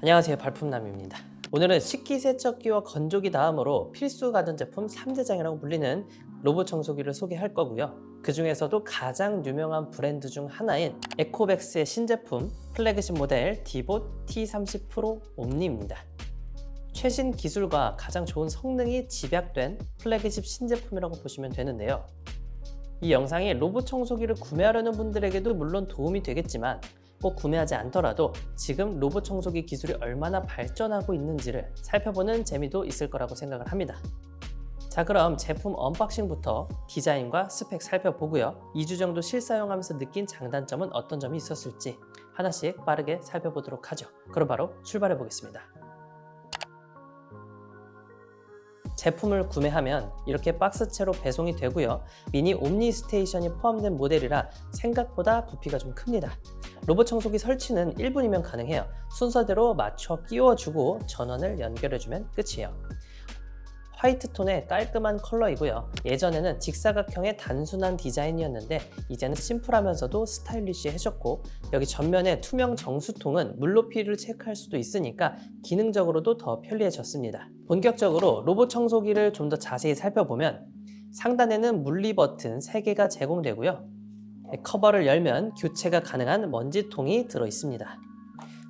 안녕하세요. 발품남입니다. 오늘은 식기세척기와 건조기 다음으로 필수 가전제품 3대장이라고 불리는 로봇 청소기를 소개할 거고요. 그 중에서도 가장 유명한 브랜드 중 하나인 에코백스의 신제품 플래그십 모델 디봇 T30 프로 옴니입니다. 최신 기술과 가장 좋은 성능이 집약된 플래그십 신제품이라고 보시면 되는데요. 이 영상이 로봇 청소기를 구매하려는 분들에게도 물론 도움이 되겠지만 꼭 구매하지 않더라도 지금 로봇 청소기 기술이 얼마나 발전하고 있는지를 살펴보는 재미도 있을 거라고 생각을 합니다. 자 그럼 제품 언박싱부터 디자인과 스펙 살펴보고요. 2주 정도 실사용하면서 느낀 장단점은 어떤 점이 있었을지 하나씩 빠르게 살펴보도록 하죠. 그럼 바로 출발해 보겠습니다. 제품을 구매하면 이렇게 박스채로 배송이 되고요. 미니 옴니 스테이션이 포함된 모델이라 생각보다 부피가 좀 큽니다. 로봇 청소기 설치는 1분이면 가능해요. 순서대로 맞춰 끼워주고 전원을 연결해주면 끝이에요. 화이트 톤의 깔끔한 컬러이고요. 예전에는 직사각형의 단순한 디자인이었는데 이제는 심플하면서도 스타일리시해졌고 여기 전면에 투명 정수통은 물높이를 체크할 수도 있으니까 기능적으로도 더 편리해졌습니다. 본격적으로 로봇 청소기를 좀 더 자세히 살펴보면 상단에는 물리 버튼 3개가 제공되고요. 커버를 열면 교체가 가능한 먼지통이 들어 있습니다.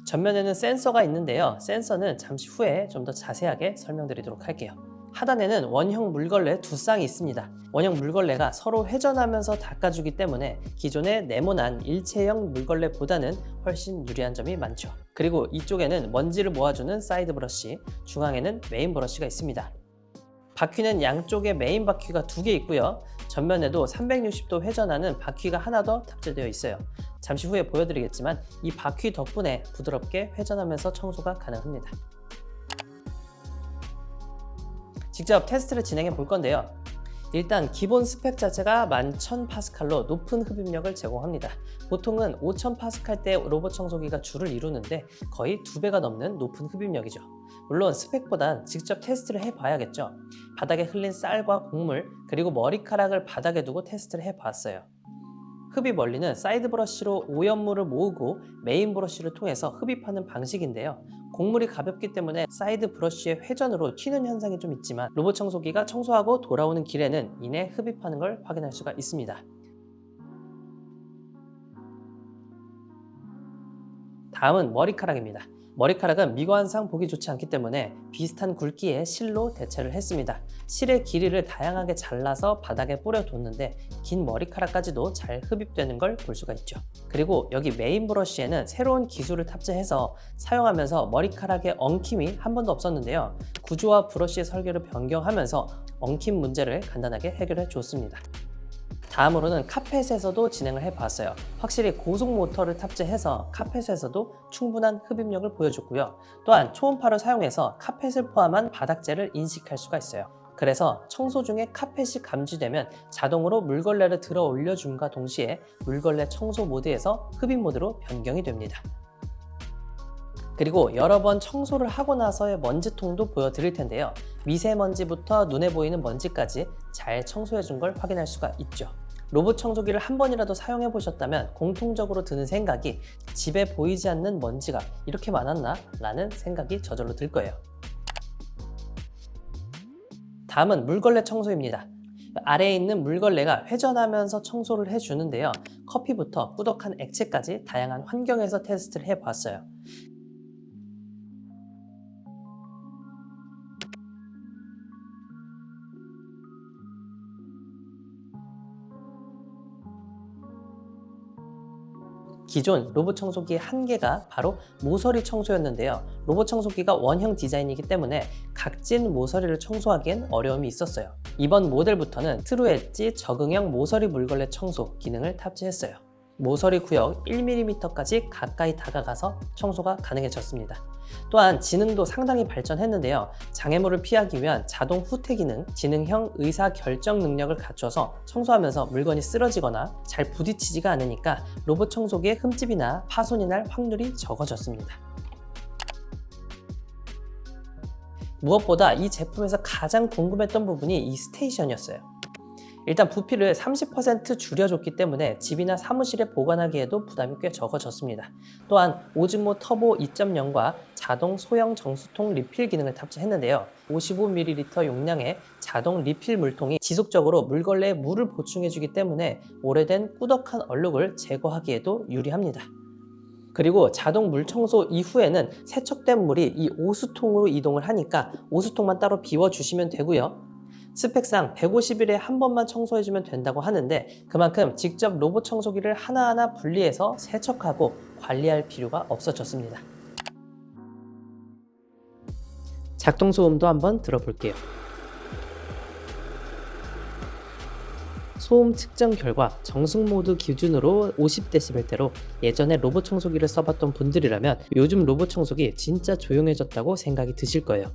전면에는 센서가 있는데요. 센서는 잠시 후에 좀 더 자세하게 설명드리도록 할게요. 하단에는 원형 물걸레 두 쌍이 있습니다. 원형 물걸레가 서로 회전하면서 닦아주기 때문에 기존의 네모난 일체형 물걸레보다는 훨씬 유리한 점이 많죠. 그리고 이쪽에는 먼지를 모아주는 사이드 브러쉬, 중앙에는 메인 브러쉬가 있습니다. 바퀴는 양쪽에 메인 바퀴가 두 개 있고요. 전면에도 360도 회전하는 바퀴가 하나 더 탑재되어 있어요. 잠시 후에 보여드리겠지만 이 바퀴 덕분에 부드럽게 회전하면서 청소가 가능합니다. 직접 테스트를 진행해 볼 건데요. 일단 기본 스펙 자체가 11,000파스칼로 높은 흡입력을 제공합니다. 보통은 5,000파스칼대 로봇 청소기가 주를 이루는데 거의 두 배가 넘는 높은 흡입력이죠. 물론 스펙보단 직접 테스트를 해봐야겠죠. 바닥에 흘린 쌀과 곡물 그리고 머리카락을 바닥에 두고 테스트를 해봤어요. 흡입 원리는 사이드 브러쉬로 오염물을 모으고 메인 브러쉬를 통해서 흡입하는 방식인데요. 곡물이 가볍기 때문에 사이드 브러쉬의 회전으로 튀는 현상이 좀 있지만 로봇 청소기가 청소하고 돌아오는 길에는 이내 흡입하는 걸 확인할 수가 있습니다. 다음은 머리카락입니다. 머리카락은 미관상 보기 좋지 않기 때문에 비슷한 굵기의 실로 대체를 했습니다. 실의 길이를 다양하게 잘라서 바닥에 뿌려뒀는데 긴 머리카락까지도 잘 흡입되는 걸 볼 수가 있죠. 그리고 여기 메인 브러쉬에는 새로운 기술을 탑재해서 사용하면서 머리카락에 엉킴이 한 번도 없었는데요. 구조와 브러쉬의 설계를 변경하면서 엉킴 문제를 간단하게 해결해 줬습니다. 다음으로는 카펫에서도 진행을 해봤어요. 확실히 고속 모터를 탑재해서 카펫에서도 충분한 흡입력을 보여줬고요. 또한 초음파를 사용해서 카펫을 포함한 바닥재를 인식할 수가 있어요. 그래서 청소 중에 카펫이 감지되면 자동으로 물걸레를 들어 올려줌과 동시에 물걸레 청소 모드에서 흡입 모드로 변경이 됩니다. 그리고 여러 번 청소를 하고 나서의 먼지통도 보여드릴 텐데요. 미세먼지부터 눈에 보이는 먼지까지 잘 청소해 준 걸 확인할 수가 있죠. 로봇 청소기를 한 번이라도 사용해 보셨다면 공통적으로 드는 생각이 집에 보이지 않는 먼지가 이렇게 많았나? 라는 생각이 저절로 들 거예요. 다음은 물걸레 청소입니다. 아래에 있는 물걸레가 회전하면서 청소를 해주는데요. 커피부터 꾸덕한 액체까지 다양한 환경에서 테스트를 해봤어요. 기존 로봇 청소기의 한계가 바로 모서리 청소였는데요. 로봇 청소기가 원형 디자인이기 때문에 각진 모서리를 청소하기엔 어려움이 있었어요. 이번 모델부터는 트루 엣지 적응형 모서리 물걸레 청소 기능을 탑재했어요. 모서리 구역 1mm까지 가까이 다가가서 청소가 가능해졌습니다. 또한 지능도 상당히 발전했는데요. 장애물을 피하기 위한 자동 후퇴 기능, 지능형 의사 결정 능력을 갖춰서 청소하면서 물건이 쓰러지거나 잘 부딪히지가 않으니까 로봇 청소기의 흠집이나 파손이 날 확률이 적어졌습니다. 무엇보다 이 제품에서 가장 궁금했던 부분이 이 스테이션이었어요. 일단 부피를 30% 줄여줬기 때문에 집이나 사무실에 보관하기에도 부담이 꽤 적어졌습니다. 또한 오즈모 터보 2.0과 자동 소형 정수통 리필 기능을 탑재했는데요. 55ml 용량의 자동 리필 물통이 지속적으로 물걸레에 물을 보충해주기 때문에 오래된 꾸덕한 얼룩을 제거하기에도 유리합니다. 그리고 자동 물 청소 이후에는 세척된 물이 이 오수통으로 이동을 하니까 오수통만 따로 비워주시면 되고요. 스펙상 150일에 한 번만 청소해주면 된다고 하는데 그만큼 직접 로봇 청소기를 하나하나 분리해서 세척하고 관리할 필요가 없어졌습니다. 작동 소음도 한번 들어볼게요. 소음 측정 결과 정숙 모드 기준으로 50dB대로 예전에 로봇 청소기를 써봤던 분들이라면 요즘 로봇 청소기 진짜 조용해졌다고 생각이 드실 거예요.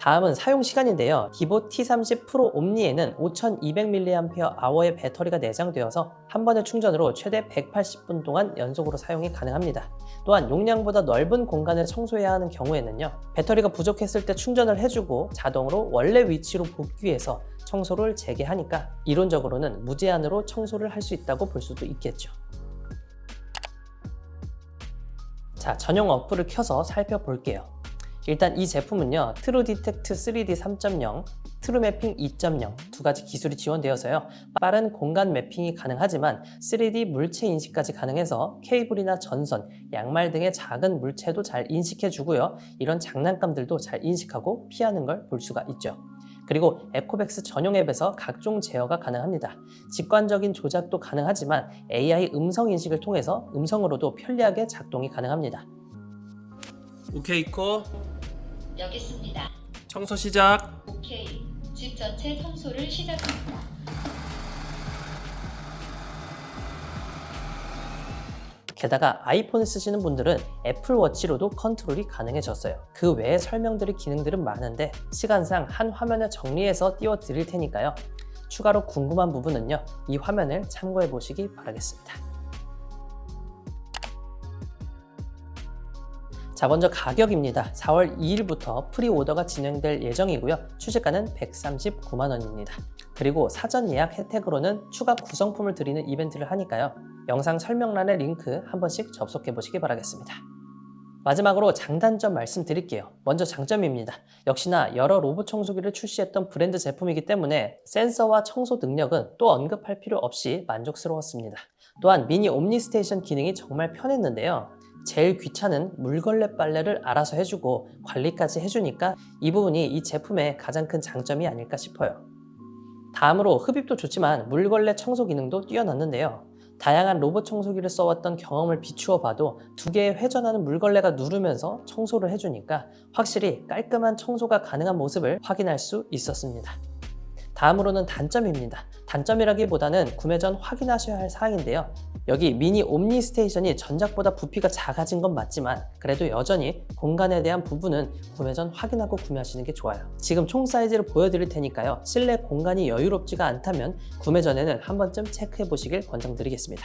다음은 사용 시간인데요. 기보 T30 프로 옴니에는 5200mAh의 배터리가 내장되어서 한 번의 충전으로 최대 180분 동안 연속으로 사용이 가능합니다. 또한 용량보다 넓은 공간을 청소해야 하는 경우에는요. 배터리가 부족했을 때 충전을 해주고 자동으로 원래 위치로 복귀해서 청소를 재개하니까 이론적으로는 무제한으로 청소를 할 수 있다고 볼 수도 있겠죠. 자, 전용 어플을 켜서 살펴볼게요. 일단 이 제품은요 트루 디텍트 3D 3.0, 트루 매핑 2.0 두 가지 기술이 지원되어서요 빠른 공간 매핑이 가능하지만 3D 물체 인식까지 가능해서 케이블이나 전선, 양말 등의 작은 물체도 잘 인식해 주고요 이런 장난감들도 잘 인식하고 피하는 걸 볼 수가 있죠 그리고 에코백스 전용 앱에서 각종 제어가 가능합니다. 직관적인 조작도 가능하지만 AI 음성 인식을 통해서 음성으로도 편리하게 작동이 가능합니다. 오케이 코 여기 있습니다. 청소 시작 오케이. 집 전체 청소를 시작합니다. 게다가 아이폰을 쓰시는 분들은 애플워치로도 컨트롤이 가능해졌어요. 그 외에 설명드릴 기능들은 많은데 시간상 한 화면에 정리해서 띄워 드릴 테니까요. 추가로 궁금한 부분은요. 이 화면을 참고해 보시기 바라겠습니다. 자, 먼저 가격입니다. 4월 2일부터 프리오더가 진행될 예정이고요. 출시가는 139만 원입니다. 그리고 사전 예약 혜택으로는 추가 구성품을 드리는 이벤트를 하니까요. 영상 설명란의 링크 한 번씩 접속해 보시기 바라겠습니다. 마지막으로 장단점 말씀드릴게요. 먼저 장점입니다. 역시나 여러 로봇 청소기를 출시했던 브랜드 제품이기 때문에 센서와 청소 능력은 또 언급할 필요 없이 만족스러웠습니다. 또한 미니 옴니 스테이션 기능이 정말 편했는데요. 제일 귀찮은 물걸레 빨래를 알아서 해주고 관리까지 해주니까 이 부분이 이 제품의 가장 큰 장점이 아닐까 싶어요. 다음으로 흡입도 좋지만 물걸레 청소 기능도 뛰어났는데요. 다양한 로봇 청소기를 써왔던 경험을 비추어 봐도 두 개의 회전하는 물걸레가 누르면서 청소를 해주니까 확실히 깔끔한 청소가 가능한 모습을 확인할 수 있었습니다. 다음으로는 단점입니다. 단점이라기보다는 구매 전 확인하셔야 할 사항인데요. 여기 미니 옴니 스테이션이 전작보다 부피가 작아진 건 맞지만 그래도 여전히 공간에 대한 부분은 구매 전 확인하고 구매하시는 게 좋아요. 지금 총 사이즈를 보여드릴 테니까요. 실내 공간이 여유롭지가 않다면 구매 전에는 한 번쯤 체크해 보시길 권장드리겠습니다.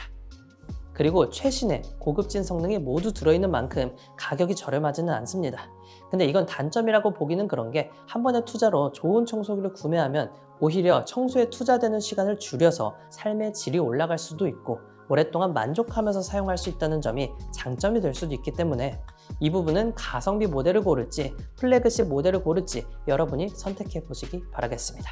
그리고 최신의 고급진 성능이 모두 들어있는 만큼 가격이 저렴하지는 않습니다. 근데 이건 단점이라고 보기는 그런 게 한 번의 투자로 좋은 청소기를 구매하면 오히려 청소에 투자되는 시간을 줄여서 삶의 질이 올라갈 수도 있고 오랫동안 만족하면서 사용할 수 있다는 점이 장점이 될 수도 있기 때문에 이 부분은 가성비 모델을 고를지 플래그십 모델을 고를지 여러분이 선택해 보시기 바라겠습니다.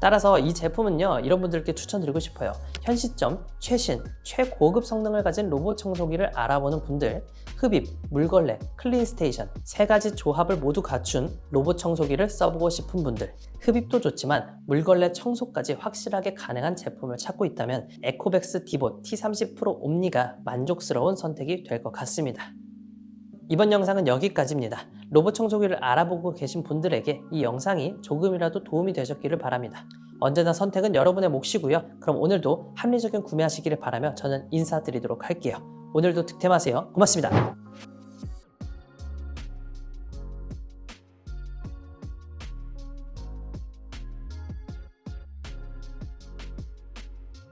따라서 이 제품은요 이런 분들께 추천드리고 싶어요 현 시점 최신 최고급 성능을 가진 로봇 청소기를 알아보는 분들 흡입, 물걸레, 클린 스테이션 세 가지 조합을 모두 갖춘 로봇 청소기를 써보고 싶은 분들 흡입도 좋지만 물걸레 청소까지 확실하게 가능한 제품을 찾고 있다면 에코백스 디보 T30 프로 옴니가 만족스러운 선택이 될 것 같습니다 이번 영상은 여기까지입니다. 로봇 청소기를 알아보고 계신 분들에게 이 영상이 조금이라도 도움이 되셨기를 바랍니다. 언제나 선택은 여러분의 몫이고요. 그럼 오늘도 합리적인 구매하시기를 바라며 저는 인사드리도록 할게요. 오늘도 득템하세요. 고맙습니다.